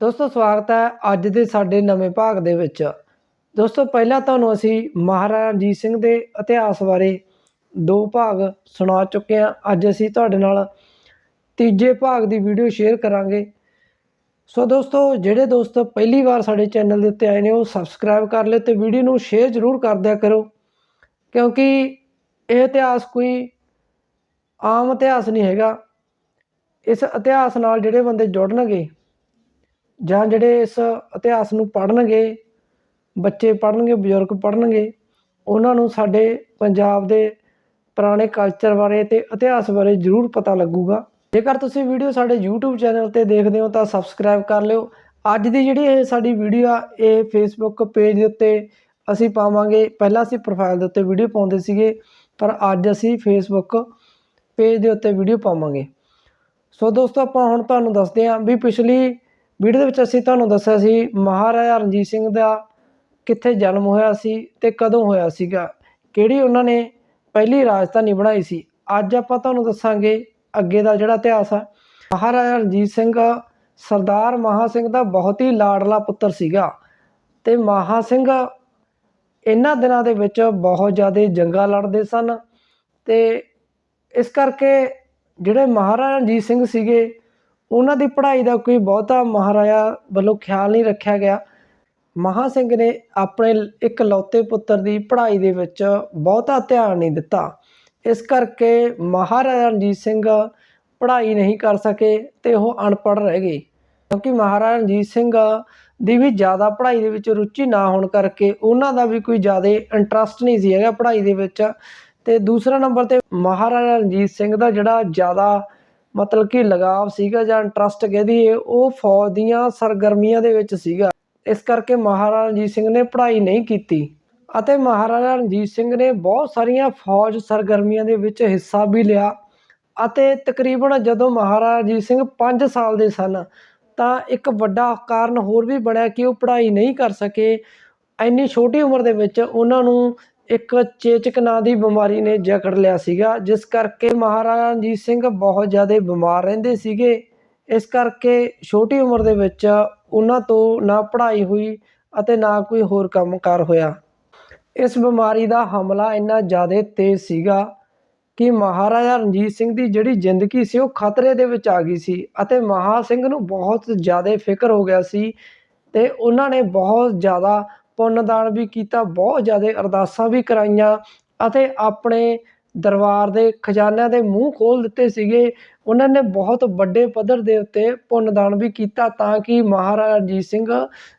ਦੋਸਤੋ, ਸਵਾਗਤ ਹੈ ਅੱਜ ਦੇ ਸਾਡੇ ਨਵੇਂ ਭਾਗ ਦੇ ਵਿੱਚ। ਦੋਸਤੋ, ਪਹਿਲਾਂ ਤੁਹਾਨੂੰ ਅਸੀਂ ਮਹਾਰਾਜਾ ਰਣਜੀਤ ਸਿੰਘ ਦੇ ਇਤਿਹਾਸ ਬਾਰੇ ਦੋ ਭਾਗ ਸੁਣਾ ਚੁੱਕੇ ਹਾਂ। ਅੱਜ ਅਸੀਂ ਤੁਹਾਡੇ ਨਾਲ ਤੀਜੇ ਭਾਗ ਦੀ ਵੀਡੀਓ ਸ਼ੇਅਰ ਕਰਾਂਗੇ। ਸੋ ਦੋਸਤੋ, ਜਿਹੜੇ ਦੋਸਤ ਪਹਿਲੀ ਵਾਰ ਸਾਡੇ ਚੈਨਲ ਦੇ ਉੱਤੇ ਆਏ ਨੇ, ਉਹ ਸਬਸਕ੍ਰਾਈਬ ਕਰ ਲਿਓ ਤੇ ਵੀਡੀਓ ਨੂੰ ਸ਼ੇਅਰ ਜ਼ਰੂਰ ਕਰ ਦਿਆ ਕਰੋ। ਕਿਉਂਕਿ ਇਹ ਇਤਿਹਾਸ ਕੋਈ ਆਮ ਇਤਿਹਾਸ ਨਹੀਂ ਹੈਗਾ। ਇਸ ਇਤਿਹਾਸ ਨਾਲ ਜਿਹੜੇ ਬੰਦੇ ਜੁੜਨਗੇ ਜਾਂ ਜਿਹੜੇ ਇਸ ਇਤਿਹਾਸ ਨੂੰ ਪੜ੍ਹਨਗੇ, ਬੱਚੇ ਪੜ੍ਹਨਗੇ, ਬਜ਼ੁਰਗ ਪੜ੍ਹਨਗੇ, ਉਹਨਾਂ ਨੂੰ ਸਾਡੇ ਪੰਜਾਬ ਦੇ ਪੁਰਾਣੇ ਕਲਚਰ ਬਾਰੇ ਅਤੇ ਇਤਿਹਾਸ ਬਾਰੇ ਜ਼ਰੂਰ ਪਤਾ ਲੱਗੂਗਾ। ਜੇਕਰ ਤੁਸੀਂ ਵੀਡੀਓ ਸਾਡੇ YouTube ਚੈਨਲ ਤੇ ਦੇਖਦੇ ਹੋ ਤਾਂ ਸਬਸਕ੍ਰਾਈਬ ਕਰ ਲਿਓ। ਅੱਜ ਦੀ ਜਿਹੜੀ ਇਹ ਸਾਡੀ ਵੀਡੀਓ ਆ, ਇਹ Facebook ਪੇਜ ਦੇ ਉੱਤੇ ਅਸੀਂ ਪਾਵਾਂਗੇ। ਪਹਿਲਾਂ ਅਸੀਂ ਪ੍ਰੋਫਾਈਲ ਦੇ ਉੱਤੇ ਵੀਡੀਓ ਪਾਉਂਦੇ ਸੀਗੇ, ਪਰ ਅੱਜ ਅਸੀਂ Facebook ਪੇਜ ਦੇ ਉੱਤੇ ਵੀਡੀਓ ਪਾਵਾਂਗੇ। ਸੋ ਦੋਸਤੋ, ਆਪਾਂ ਹੁਣ ਤੁਹਾਨੂੰ ਦੱਸਦੇ ਹਾਂ ਵੀ ਪਿਛਲੀ ਵੀਡੀਓ ਦੇ ਵਿੱਚ ਅਸੀਂ ਤੁਹਾਨੂੰ ਦੱਸਿਆ ਸੀ ਮਹਾਰਾਜਾ ਰਣਜੀਤ ਸਿੰਘ ਦਾ ਕਿੱਥੇ ਜਨਮ ਹੋਇਆ ਸੀ ਤੇ ਕਦੋਂ ਹੋਇਆ ਸੀਗਾ। ਕਿਹੜੀ ਉਹਨਾਂ ਨੇ ਪਹਿਲੀ ਰਾਜਧਾਨੀ ਬਣਾਈ ਸੀ। ਅੱਜ ਆਪਾਂ ਤੁਹਾਨੂੰ ਦੱਸਾਂਗੇ ਅੱਗੇ ਦਾ ਜਿਹੜਾ ਇਤਿਹਾਸ ਆ। ਮਹਾਰਾਜਾ ਰਣਜੀਤ ਸਿੰਘ ਸਰਦਾਰ ਮਹਾ ਸਿੰਘ ਦਾ ਬਹੁਤ ਹੀ ਲਾਡਲਾ ਪੁੱਤਰ ਸੀਗਾ ਤੇ ਮਹਾ ਸਿੰਘ ਇਹਨਾਂ ਦਿਨਾਂ ਦੇ ਵਿੱਚ ਬਹੁਤ ਜ਼ਿਆਦਾ ਜੰਗਾਂ ਲੜਦੇ ਸਨ ਤੇ ਇਸ ਕਰਕੇ ਜਿਹੜੇ ਮਹਾਰਾਜਾ ਰਣਜੀਤ ਸਿੰਘ ਸੀਗੇ ਉਹਨਾਂ ਦੀ ਪੜ੍ਹਾਈ ਦਾ ਕੋਈ ਬਹੁਤਾ ਮਹਾਰਾਜਾ ਵੱਲੋਂ ਖਿਆਲ ਨਹੀਂ ਰੱਖਿਆ ਗਿਆ। ਮਹਾ ਸਿੰਘ ਨੇ ਆਪਣੇ ਇੱਕ ਲੌਤੇ ਪੁੱਤਰ ਦੀ ਪੜ੍ਹਾਈ ਦੇ ਵਿੱਚ ਬਹੁਤਾ ਧਿਆਨ ਨਹੀਂ ਦਿੱਤਾ। ਇਸ ਕਰਕੇ ਮਹਾਰਾਜਾ ਰਣਜੀਤ ਸਿੰਘ ਪੜ੍ਹਾਈ ਨਹੀਂ ਕਰ ਸਕੇ ਤੇ ਉਹ ਅਨਪੜ੍ਹ ਰਹਿ ਗਏ। ਕਿਉਂਕਿ ਮਹਾਰਾਜਾ ਰਣਜੀਤ ਸਿੰਘ ਦੀ ਵੀ ਜ਼ਿਆਦਾ ਪੜ੍ਹਾਈ ਦੇ ਵਿੱਚ ਰੁਚੀ ਨਾ ਹੋਣ ਕਰਕੇ ਉਹਨਾਂ ਦਾ ਵੀ ਕੋਈ ਜ਼ਿਆਦਾ ਇੰਟਰਸਟ ਨਹੀਂ ਸੀ ਹੈਗਾ ਪੜ੍ਹਾਈ ਦੇ ਵਿੱਚ। ਤੇ ਦੂਸਰਾ ਨੰਬਰ ਤੇ ਮਹਾਰਾਜਾ ਰਣਜੀਤ ਸਿੰਘ ਦਾ ਜਿਹੜਾ ਜ਼ਿਆਦਾ ਮਤਲਬ ਕਿ ਲਗਾਵ ਸੀਗਾ ਜਾਂ ਇੰਟਰਸਟ ਕਹਿ ਹੈ ਉਹ ਫੌਜ ਦੀਆਂ ਸਰਗਰਮੀਆਂ ਦੇ ਵਿੱਚ ਸੀਗਾ। ਇਸ ਕਰਕੇ ਮਹਾਰਾਜਾ ਰਣਜੀਤ ਸਿੰਘ ਨੇ ਪੜ੍ਹਾਈ ਨਹੀਂ ਕੀਤੀ ਅਤੇ ਮਹਾਰਾਜਾ ਰਣਜੀਤ ਸਿੰਘ ਨੇ ਬਹੁਤ ਸਾਰੀਆਂ ਫੌਜ ਸਰਗਰਮੀਆਂ ਦੇ ਵਿੱਚ ਹਿੱਸਾ ਵੀ ਲਿਆ ਅਤੇ ਤਕਰੀਬਨ ਜਦੋਂ ਮਹਾਰਾਜਾ ਰਣਜੀਤ ਸਿੰਘ 5 ਸਾਲ ਦੇ ਸਨ, ਤਾਂ ਇੱਕ ਵੱਡਾ ਕਾਰਨ ਹੋਰ ਵੀ ਬਣਿਆ ਕਿ ਉਹ ਪੜ੍ਹਾਈ ਨਹੀਂ ਕਰ ਸਕੇ। ਇੰਨੀ ਛੋਟੀ ਉਮਰ ਦੇ ਵਿੱਚ ਉਹਨਾਂ ਨੂੰ ਇੱਕ ਚੇਚਕ ਨਾਂ ਦੀ ਬਿਮਾਰੀ ਨੇ ਜਕੜ ਲਿਆ ਸੀਗਾ, ਜਿਸ ਕਰਕੇ ਮਹਾਰਾਜਾ ਰਣਜੀਤ ਸਿੰਘ ਬਹੁਤ ਜ਼ਿਆਦਾ ਬਿਮਾਰ ਰਹਿੰਦੇ ਸੀਗੇ। ਇਸ ਕਰਕੇ ਛੋਟੀ ਉਮਰ ਦੇ ਵਿੱਚ ਉਹਨਾਂ ਤੋਂ ਨਾ ਪੜ੍ਹਾਈ ਹੋਈ ਅਤੇ ਨਾ ਕੋਈ ਹੋਰ ਕੰਮਕਾਰ ਹੋਇਆ। ਇਸ ਬਿਮਾਰੀ ਦਾ ਹਮਲਾ ਇੰਨਾ ਜ਼ਿਆਦਾ ਤੇਜ਼ ਸੀਗਾ ਕਿ ਮਹਾਰਾਜਾ ਰਣਜੀਤ ਸਿੰਘ ਦੀ ਜਿਹੜੀ ਜ਼ਿੰਦਗੀ ਸੀ, ਉਹ ਖਤਰੇ ਦੇ ਵਿੱਚ ਆ ਗਈ ਸੀ ਅਤੇ ਮਹਾ ਸਿੰਘ ਨੂੰ ਬਹੁਤ ਜ਼ਿਆਦਾ ਫਿਕਰ ਹੋ ਗਿਆ ਸੀ ਤੇ ਉਹਨਾਂ ਨੇ ਬਹੁਤ ਜ਼ਿਆਦਾ ਪੁੰਨਦਾਨ ਵੀ ਕੀਤਾ, ਬਹੁਤ ਜ਼ਿਆਦਾ ਅਰਦਾਸਾਂ ਵੀ ਕਰਾਈਆਂ ਅਤੇ ਆਪਣੇ ਦਰਬਾਰ ਦੇ ਖਜ਼ਾਨਿਆਂ ਦੇ ਮੂੰਹ ਖੋਲ ਦਿੱਤੇ ਸੀਗੇ। ਉਹਨਾਂ ਨੇ ਬਹੁਤ ਵੱਡੇ ਪੱਧਰ ਦੇ ਉੱਤੇ ਪੁੰਨਦਾਨ ਵੀ ਕੀਤਾ ਤਾਂ ਕਿ ਮਹਾਰਾਜਾ ਰਣਜੀਤ ਸਿੰਘ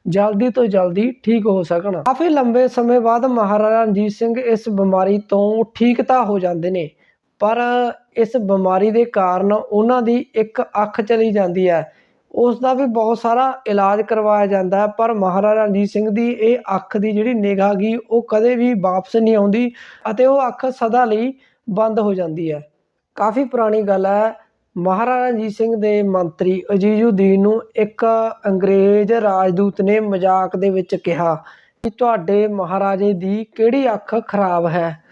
ਜਲਦੀ ਤੋਂ ਜਲਦੀ ਠੀਕ ਹੋ ਸਕਣ। ਕਾਫੀ ਲੰਬੇ ਸਮੇਂ ਬਾਅਦ ਮਹਾਰਾਜਾ ਰਣਜੀਤ ਸਿੰਘ ਇਸ ਬਿਮਾਰੀ ਤੋਂ ਠੀਕ ਤਾਂ ਹੋ ਜਾਂਦੇ ਨੇ, ਪਰ ਇਸ ਬਿਮਾਰੀ ਦੇ ਕਾਰਨ ਉਹਨਾਂ ਦੀ ਇੱਕ ਅੱਖ ਚਲੀ ਜਾਂਦੀ ਹੈ। ਉਸ ਦਾ ਵੀ ਬਹੁਤ ਸਾਰਾ ਇਲਾਜ ਕਰਵਾਇਆ ਜਾਂਦਾ ਹੈ, ਪਰ ਮਹਾਰਾਜਾ ਰਣਜੀਤ ਸਿੰਘ ਦੀ ਇਹ ਅੱਖ ਦੀ ਜਿਹੜੀ ਨਿਗਾਹ ਗਈ ਉਹ ਕਦੇ ਵੀ ਵਾਪਸ ਨਹੀਂ ਆਉਂਦੀ ਅਤੇ ਉਹ ਅੱਖ ਸਦਾ ਲਈ ਬੰਦ ਹੋ ਜਾਂਦੀ ਹੈ। ਕਾਫੀ ਪੁਰਾਣੀ ਗੱਲ ਹੈ, ਮਹਾਰਾਜਾ ਰਣਜੀਤ ਸਿੰਘ ਦੇ ਮੰਤਰੀ ਅਜੀਜ਼ੁਦੀਨ ਨੂੰ ਇੱਕ ਅੰਗਰੇਜ਼ ਰਾਜਦੂਤ ਨੇ ਮਜ਼ਾਕ ਦੇ ਵਿੱਚ ਕਿਹਾ ਕਿ ਤੁਹਾਡੇ ਮਹਾਰਾਜੇ ਦੀ ਕਿਹੜੀ ਅੱਖ ਖਰਾਬ ਹੈ?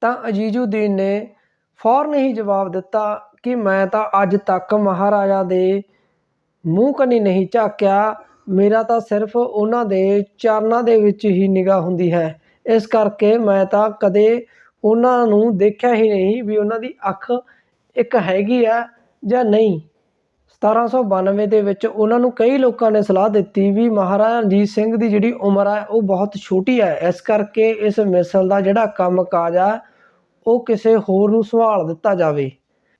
ਤਾਂ ਅਜੀਜ਼ੁਦੀਨ ਨੇ ਫੌਰਨ ਹੀ ਜਵਾਬ ਦਿੱਤਾ ਕਿ ਮੈਂ ਤਾਂ ਅੱਜ ਤੱਕ ਮਹਾਰਾਜਾ ਦੇ ਮੂੰਹ ਕੰਨੀ ਨਹੀਂ ਝਾਕਿਆ, ਮੇਰਾ ਤਾਂ ਸਿਰਫ ਉਹਨਾਂ ਦੇ ਚਰਨਾਂ ਦੇ ਵਿੱਚ ਹੀ ਨਿਗਾਹ ਹੁੰਦੀ ਹੈ। ਇਸ ਕਰਕੇ ਮੈਂ ਤਾਂ ਕਦੇ ਉਹਨਾਂ ਨੂੰ ਦੇਖਿਆ ਹੀ ਨਹੀਂ ਵੀ ਉਹਨਾਂ ਦੀ ਅੱਖ ਇੱਕ ਹੈਗੀ ਆ ਜਾਂ ਨਹੀਂ। 1792 ਦੇ ਵਿੱਚ ਉਹਨਾਂ ਨੂੰ ਕਈ ਲੋਕਾਂ ਨੇ ਸਲਾਹ ਦਿੱਤੀ ਵੀ ਮਹਾਰਾਜਾ ਰਣਜੀਤ ਸਿੰਘ ਦੀ ਜਿਹੜੀ ਉਮਰ ਹੈ, ਉਹ ਬਹੁਤ ਛੋਟੀ ਹੈ। ਇਸ ਕਰਕੇ ਇਸ ਮਿਸਲ ਦਾ ਜਿਹੜਾ ਕੰਮ ਕਾਜ ਆ, ਉਹ ਕਿਸੇ ਹੋਰ ਨੂੰ ਸੰਭਾਲ ਦਿੱਤਾ ਜਾਵੇ।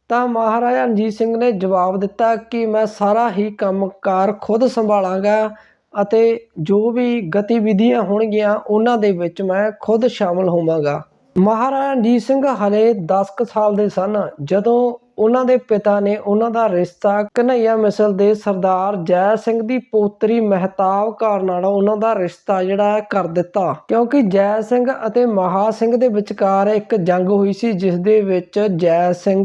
ਤਾਂ ਮਹਾਰਾਜਾ ਰਣਜੀਤ ਸਿੰਘ ਨੇ ਜਵਾਬ ਦਿੱਤਾ ਕਿ ਮੈਂ ਸਾਰਾ ਹੀ ਕੰਮਕਾਰ ਖੁਦ ਸੰਭਾਲਾਂਗਾ ਅਤੇ ਜੋ ਵੀ ਗਤੀਵਿਧੀਆਂ ਹੋਣਗੀਆਂ ਉਹਨਾਂ ਦੇ ਵਿੱਚ ਮੈਂ ਖੁਦ ਸ਼ਾਮਲ ਹੋਵਾਂਗਾ। ਮਹਾਰਾਜਾ ਰਣਜੀਤ ਸਿੰਘ ਹਲੇ 10 ਕੁ ਸਾਲ ਦੇ ਸਨ, ਜਦੋਂ ਉਹਨਾਂ ਦੇ ਪਿਤਾ ਨੇ ਉਹਨਾਂ ਦਾ ਰਿਸ਼ਤਾ ਕਨਈਆ ਮਿਸਲ ਦੇ ਸਰਦਾਰ ਜੈ ਸਿੰਘ ਦੀ ਪੋਤਰੀ ਮਹਿਤਾਬ ਕੌਰ ਨਾਲ ਉਹਨਾਂ ਦਾ ਰਿਸ਼ਤਾ ਜਿਹੜਾ ਹੈ ਕਰ ਦਿੱਤਾ। ਕਿਉਂਕਿ ਜੈ ਸਿੰਘ ਅਤੇ ਮਹਾ ਸਿੰਘ ਦੇ ਵਿਚਕਾਰ ਇੱਕ ਜੰਗ ਹੋਈ ਸੀ, ਜਿਸ ਦੇ ਵਿੱਚ ਜੈ ਸਿੰਘ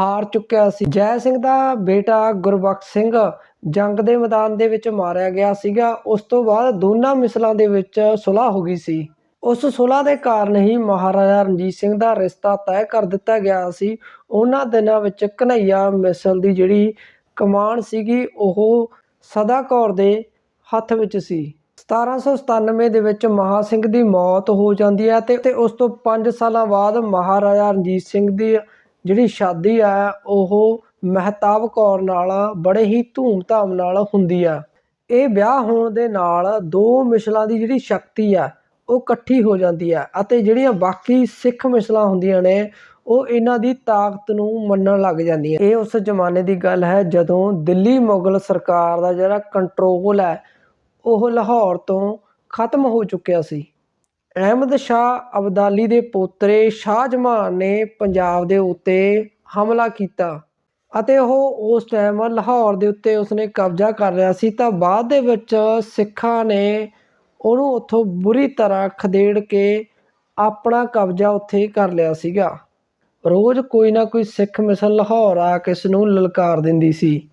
ਹਾਰ ਚੁੱਕਿਆ ਸੀ। ਜੈ ਸਿੰਘ ਦਾ ਬੇਟਾ ਗੁਰਬਖਸ਼ ਸਿੰਘ ਜੰਗ ਦੇ ਮੈਦਾਨ ਦੇ ਵਿੱਚ ਮਾਰਿਆ ਗਿਆ ਸੀਗਾ। ਉਸ ਤੋਂ ਬਾਅਦ ਦੋਨਾਂ ਮਿਸਲਾਂ ਦੇ ਵਿੱਚ ਸੁਲ੍ਹਾ ਹੋ ਗਈ ਸੀ। ਉਸ ਸੁਲ੍ਹਾ ਦੇ ਕਾਰਨ ਹੀ ਮਹਾਰਾਜਾ ਰਣਜੀਤ ਸਿੰਘ ਦਾ ਰਿਸ਼ਤਾ ਤੈਅ ਕਰ ਦਿੱਤਾ ਗਿਆ ਸੀ। ਉਹਨਾਂ ਦਿਨਾਂ ਵਿੱਚ ਕਨਈਆ ਮਿਸਲ ਦੀ ਜਿਹੜੀ ਕਮਾਨ ਸੀਗੀ, ਉਹ ਸਦਾ ਕੌਰ ਦੇ ਹੱਥ ਵਿੱਚ ਸੀ। 1797 ਦੇ ਵਿੱਚ ਮਹਾ ਸਿੰਘ ਦੀ ਮੌਤ ਹੋ ਜਾਂਦੀ ਹੈ ਤੇ ਤੇ ਉਸ ਤੋਂ 5 ਸਾਲਾਂ ਬਾਅਦ ਮਹਾਰਾਜਾ ਰਣਜੀਤ ਸਿੰਘ ਦੀ ਜਿਹੜੀ ਸ਼ਾਦੀ ਆ, ਉਹ ਮਹਿਤਾਬ ਕੌਰ ਨਾਲ ਬੜੇ ਹੀ ਧੂਮ-ਧਾਮ ਨਾਲ ਹੁੰਦੀ ਆ। ਇਹ ਵਿਆਹ ਹੋਣ ਦੇ ਨਾਲ ਦੋ ਮਿਸਲਾਂ ਦੀ ਜਿਹੜੀ ਸ਼ਕਤੀ ਆ, ਉਹ ਇਕੱਠੀ ਹੋ ਜਾਂਦੀ ਆ ਅਤੇ ਜਿਹੜੀਆਂ ਬਾਕੀ ਸਿੱਖ ਮਿਸਲਾਂ ਹੁੰਦੀਆਂ ਨੇ, ਉਹ ਇਹਨਾਂ ਦੀ ਤਾਕਤ ਨੂੰ ਮੰਨਣ ਲੱਗ ਜਾਂਦੀਆਂ। ਇਹ ਉਸ ਜ਼ਮਾਨੇ ਦੀ ਗੱਲ ਹੈ ਜਦੋਂ ਦਿੱਲੀ ਮੁਗਲ ਸਰਕਾਰ ਦਾ ਜਿਹੜਾ ਕੰਟਰੋਲ ਹੈ, ਉਹ ਲਾਹੌਰ ਤੋਂ ਖਤਮ ਹੋ ਚੁੱਕਿਆ ਸੀ। ਅਹਿਮਦ ਸ਼ਾਹ ਅਬਦਾਲੀ ਦੇ ਪੋਤਰੇ ਸ਼ਾਹ ਜਮਾਨ ਨੇ ਪੰਜਾਬ ਦੇ ਉੱਤੇ ਹਮਲਾ ਕੀਤਾ ਅਤੇ ਉਹ ਉਸ ਟਾਈਮ ਲਾਹੌਰ ਦੇ ਉੱਤੇ ਉਸਨੇ ਕਬਜ਼ਾ ਕਰ ਲਿਆ ਸੀ, ਤਾਂ ਬਾਅਦ ਦੇ ਵਿੱਚ ਸਿੱਖਾਂ ਨੇ ਉਹਨੂੰ ਉੱਥੋਂ ਬੁਰੀ ਤਰ੍ਹਾਂ ਖਦੇੜ ਕੇ ਆਪਣਾ ਕਬਜ਼ਾ ਉੱਥੇ ਕਰ ਲਿਆ ਸੀਗਾ। ਰੋਜ਼ ਕੋਈ ਨਾ ਕੋਈ ਸਿੱਖ ਮਿਸਲ ਲਾਹੌਰ ਆ ਕੇ ਇਸ ਨੂੰ ਲਲਕਾਰ ਦਿੰਦੀ ਸੀ।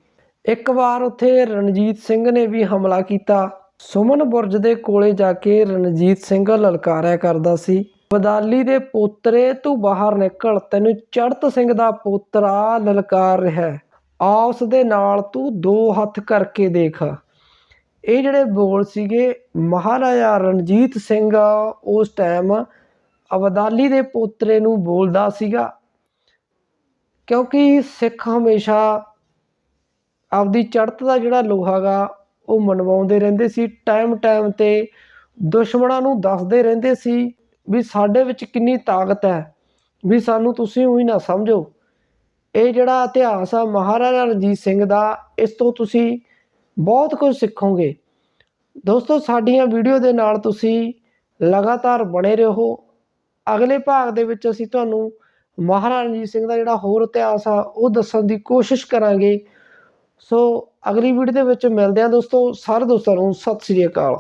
ਇੱਕ ਵਾਰ ਉੱਥੇ ਰਣਜੀਤ ਸਿੰਘ ਨੇ ਵੀ ਹਮਲਾ ਕੀਤਾ। ਸੁਮਨ ਬੁਰਜ ਦੇ ਕੋਲੇ ਜਾ ਕੇ ਰਣਜੀਤ ਸਿੰਘ ਲਲਕਾਰਿਆ ਕਰਦਾ ਸੀ। ਬਦਾਲੀ ਦੇ ਪੋਤਰੇ, ਤੂੰ ਬਾਹਰ ਨਿਕਲ। ਤੈਨੂੰ ਚੜਤ ਸਿੰਘ ਦਾ ਪੋਤਰਾ ਲਲਕਾਰ ਰਿਹਾ ਹੈ। ਆ ਉਸ ਦੇ ਨਾਲ ਤੂੰ ਦੋ ਹੱਥ ਕਰਕੇ ਦੇਖ। ਇਹ ਜਿਹੜੇ ਬੋਲ ਸੀਗੇ, ਮਹਾਰਾਜਾ ਰਣਜੀਤ ਸਿੰਘ ਉਸ ਟਾਈਮ ਅਬਦਾਲੀ ਦੇ ਪੋਤਰੇ ਨੂੰ ਬੋਲਦਾ ਸੀਗਾ, ਕਿਉਂਕਿ ਸਿੱਖ ਹਮੇਸ਼ਾ ਆਪਦੀ ਚੜ੍ਹਤ ਦਾ ਜਿਹੜਾ ਲੋਹਾ ਗਾ ਉਹ ਮਨਵਾਉਂਦੇ ਰਹਿੰਦੇ ਸੀ ਟਾਈਮ ਟਾਈਮ ਤੇ ਦੁਸ਼ਮਣਾਂ ਨੂੰ ਦੱਸਦੇ ਰਹਿੰਦੇ ਸੀ ਵੀ ਸਾਡੇ ਵਿੱਚ ਕਿੰਨੀ ਤਾਕਤ ਹੈ, ਵੀ ਸਾਨੂੰ ਤੁਸੀਂ ਉਹੀ ਨਾ ਸਮਝੋ। ਇਹ ਜਿਹੜਾ ਇਤਿਹਾਸ ਆ, ਮਹਾਰਾਜਾ ਰਣਜੀਤ ਸਿੰਘ ਦਾ, ਇਸ ਤੋਂ ਤੁਸੀਂ ਬਹੁਤ ਕੁਝ ਸਿੱਖੋਗੇ। ਦੋਸਤੋ, ਸਾਡੀਆਂ ਵੀਡੀਓ ਦੇ ਨਾਲ ਤੁਸੀਂ ਲਗਾਤਾਰ ਬਣੇ ਰਹੋ। ਅਗਲੇ ਭਾਗ ਦੇ ਵਿੱਚ ਅਸੀਂ ਤੁਹਾਨੂੰ ਮਹਾਰਾਜਾ ਰਣਜੀਤ ਸਿੰਘ ਦਾ ਜਿਹੜਾ ਹੋਰ ਇਤਿਹਾਸ ਆ, ਉਹ ਦੱਸਣ ਦੀ ਕੋਸ਼ਿਸ਼ ਕਰਾਂਗੇ। ਸੋ ਅਗਲੀ ਵੀਡੀਓ ਦੇ ਵਿੱਚ ਮਿਲਦੇ ਹਾਂ ਦੋਸਤੋ ਸਾਰੇ ਦੋਸਤਾਂ ਨੂੰ ਸਤਿ ਸ੍ਰੀ ਅਕਾਲ।